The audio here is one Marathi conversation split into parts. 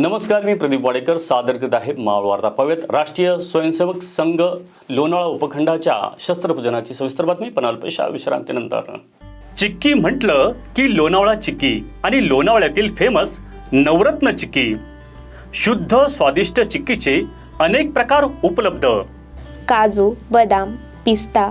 नमस्कार मी प्रदीप वाडेकर. सादर करीत आहे मावळ पाहूयात राष्ट्रीय स्वयंसेवक संघ लोणावळा उपखंडाच्या शस्त्रपूजनाची सविस्तर बातमी पण विश्रांतीनंतर. चिक्की म्हटलं की लोणावळा चिक्की आणि लोणावळ्यातील फेमस नवरत्न चिक्की. शुद्ध स्वादिष्ट चिक्कीचे अनेक प्रकार उपलब्ध. काजू बदाम पिस्ता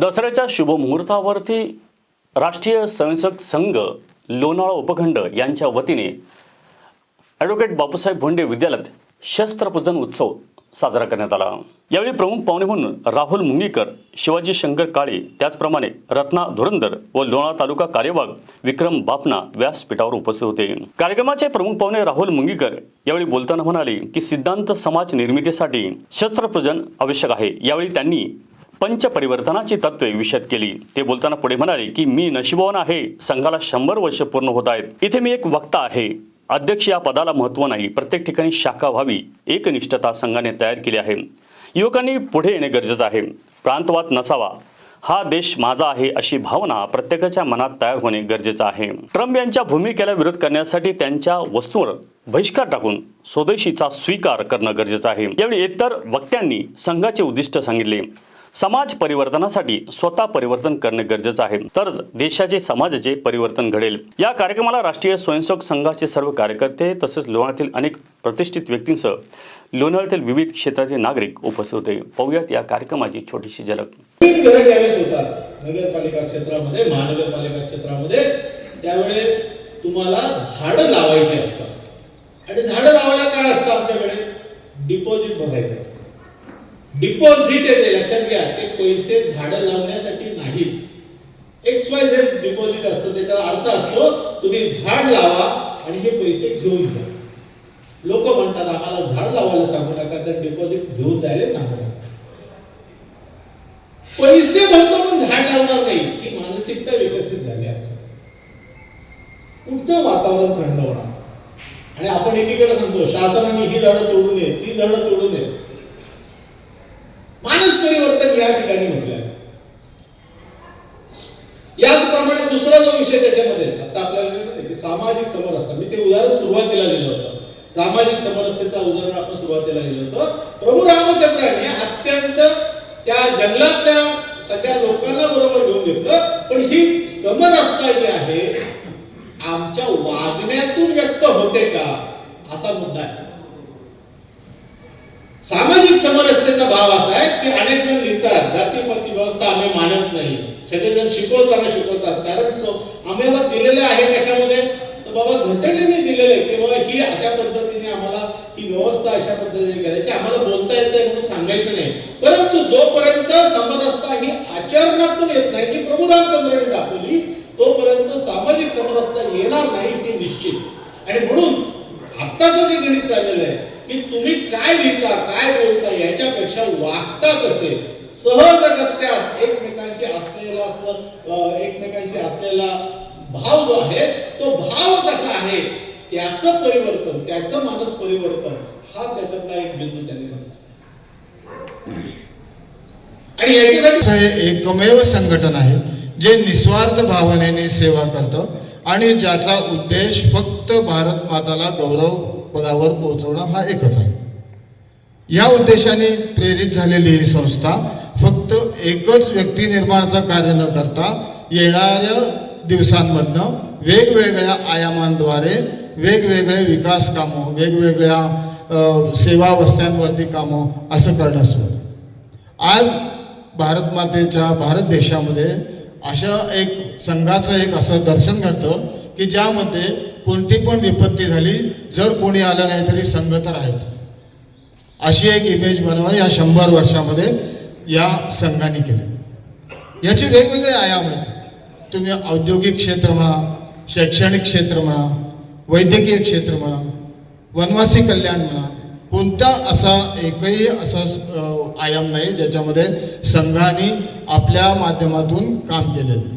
दसऱ्याच्या शुभ मुहूर्तावरती राष्ट्रीय स्वयंसेवक संघ लोणावळा उपखंड यांच्या वतीने ॲडव्होकेट बापूसाहेब भोंडे विद्यालयात शस्त्रपूजन उत्सव साजरा करण्यात आला. यावेळी प्रमुख पाहुणे म्हणून राहुल मुंगीकर शिवाजी शंकर काळे त्याचप्रमाणे रत्ना धुरंदर व लोणाळा तालुका कार्यवाग विक्रम बापना व्यासपीठावर उपस्थित होते. कार्यक्रमाचे प्रमुख पाहुणे राहुल मुंगीकर यावेळी बोलताना म्हणाले की सिद्धांत समाज निर्मितीसाठी शस्त्रपूजन आवश्यक आहे. यावेळी त्यांनी पंचपरिवर्तनाची तत्वे विषद केली. ते बोलताना पुढे म्हणाले की मी नशिबवान आहे. संघाला शंभर वर्ष पूर्ण होत आहेत. इथे मी एक वक्ता आहे. अध्यक्ष या पदाला महत्त्व नाही. प्रत्येक ठिकाणी शाखा व्हावी. एकनिष्ठता संघाने तयार केली आहे. युवकांनी पुढे येणे गरजेचं आहे. प्रांतवाद नसावा. हा देश माझा आहे अशी भावना प्रत्येकाच्या मनात तयार होणे गरजेचं आहे. ट्रम्प यांच्या भूमिकेला विरोध करण्यासाठी त्यांच्या वस्तूंवर बहिष्कार टाकून स्वदेशीचा स्वीकार करणं गरजेचं आहे. यावेळी इतर वक्त्यांनी संघाचे उद्दिष्ट सांगितले. समाज परिवर्तनासाठी स्वतः परिवर्तन करणे गरजेचं आहे. तरच देशाचे समाजाचे परिवर्तन घडेल. या कार्यक्रमाला राष्ट्रीय स्वयंसेवक संघाचे सर्व कार्यकर्ते तसेच लोणातील अनेक प्रतिष्ठित व्यक्तींसह लोणावळ्यातील विविध क्षेत्राचे नागरिक उपस्थित होते. पाहुयात या कार्यक्रमाची छोटीशी झलक. नगरपालिका क्षेत्रामध्ये महानगरपालिका क्षेत्रामध्ये. त्यावेळेस तुम्हाला झाडं लावायची असतात. आणि झाडं लावायला काय असतं आमच्याकडे? डिपॉझिट भरायचं असतं. डिपॉझिट येते लक्षात घ्या ते पैसे झाडं लावण्यासाठी नाहीत. एक्स वाय झेड डिपॉझिट असतं त्याचा अर्थ असतो तुम्ही झाड लावा आणि हे पैसे घेऊन जा. लोक म्हणतात आम्हाला झाड लावायला सांगू नका तर डिपॉझिट घेऊन जायला सांगू नका. पैसे भरतो पण झाड लावणार नाही. ही मानसिकता विकसित झाली आहे. कुठं वातावरण थंड होणार. आणि आपण एकीकडे सांगतो शासनाने ही झाडं तोडू नये ती झाडं तोडू नये. परिवर्तन या ठिकाणी म्हटलं आहे. याचप्रमाणे दुसरा जो विषय त्याच्यामध्ये आता आपल्याला की सामाजिक समरसता मी ते उदाहरण सुरुवातीला दिलं होतं. सामाजिक समरसतेचा उदाहरण आपण सुरुवातीला दिलं होतं. प्रभू रामचंद्राने अत्यंत त्या जंगलातल्या सगळ्या लोकांना बरोबर घेऊन घेतलं पण ही समरसता जी आहे आमच्या वागण्यातून व्यक्त होते का? असा मुद्दा आहे. सामाजिक समरसतेचा भाव असा आहे की अनेक जण लिहितात जातीपाती व्यवस्था आम्ही मानत नाही. सगळेजण शिकवताना शिकवतात. कारण आम्हाला दिलेले आहे कशामध्ये? तर बाबा घटनेने दिलेले की बाबा ही अशा पद्धतीने आम्हाला ही व्यवस्था अशा पद्धतीने करायची. आम्हाला बोलता येत म्हणून सांगायचं नाही. परंतु जोपर्यंत समरसता ही आचरणातून येत नाही ती प्रभू रामचंद्राने दाखवली तोपर्यंत सामाजिक समरसता येणार नाही ते निश्चित. आणि म्हणून आत्ताचं जे गणित चाललेलं आहे की तुम्ही काय लिहिता काय बोलता याच्यापेक्षा वागता कसे? सहजगत्या एकमेकांशी असलेला एकमेकांशी असलेला भाव जो आहे तो भाव कसा आहे? त्याचं परिवर्तन त्याचं मानस परिवर्तन हा त्याच्यातला एक बिंदू त्यांनी म्हणला आणि याच्यासाठी हे एकमेव संघटन आहे जे निस्वार्थ भावनेने सेवा करतं आणि ज्याचा उद्देश फक्त भारत माताला गौरव पदावर पोहोचवणं हा एकच आहे. या उद्देशाने प्रेरित झालेली ही संस्था फक्त एकच व्यक्ती निर्माणाचं कार्य न करता येणाऱ्या दिवसांमधनं वेगवेगळ्या आयामांद्वारे वेगवेगळे विकास कामं वेगवेगळ्या सेवा वस्त्यांवरती कामं असं करणं सुरू आज भारत मातेच्या भारत देशामध्ये अशा एक संघाचं एक असं दर्शन घडतं की ज्यामध्ये कोणती पण विपत्ती झाली जर कोणी आलं नाही तरी संघ तर आहेच. अशी एक इमेज बनवणं या शंभर वर्षामध्ये या संघाने केली. याचे वेगवेगळे आयाम आहेत. तुम्ही औद्योगिक क्षेत्र म्हणा शैक्षणिक क्षेत्र म्हणा वैद्यकीय क्षेत्र म्हणा वनवासी कल्याण म्हणा कोणता असा एकही असा आयाम नाही ज्याच्यामध्ये संघाने आपल्या माध्यमातून काम केलेलं आहे.